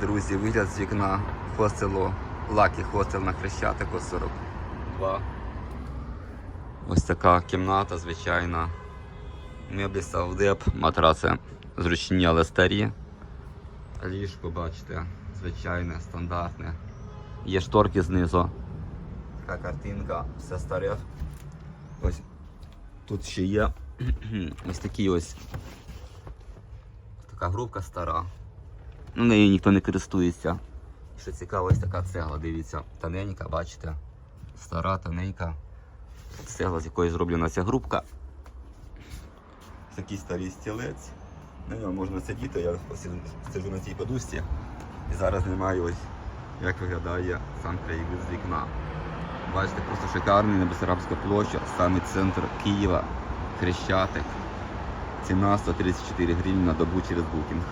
Друзі, вигляд з вікна хостелу Лакі хостел на Хрещатику 42. Ось така кімната, звичайна. Меблі Савдеп, матраци зручні, але старі. Ліжко, бачите, звичайне, стандартне. Є шторки знизу. Така картинка, все старе. Ось тут ще є ось такі ось. Така грубка стара. Ну, нею ніхто не користується. Що цікаво, ось така цегла, дивіться, тоненька, бачите? Стара, тоненька. Цегла, з якої зроблена ця грубка. Такий старий стілець. На ньому можна сидіти, я сиджу на цій подушці. І зараз знімаю ось, як виглядає сам краєвид з вікна. Бачите, просто шикарний Небесарабська площа, саме центр Києва, Хрещатик. Ціна 134 гривні на добу через букінг.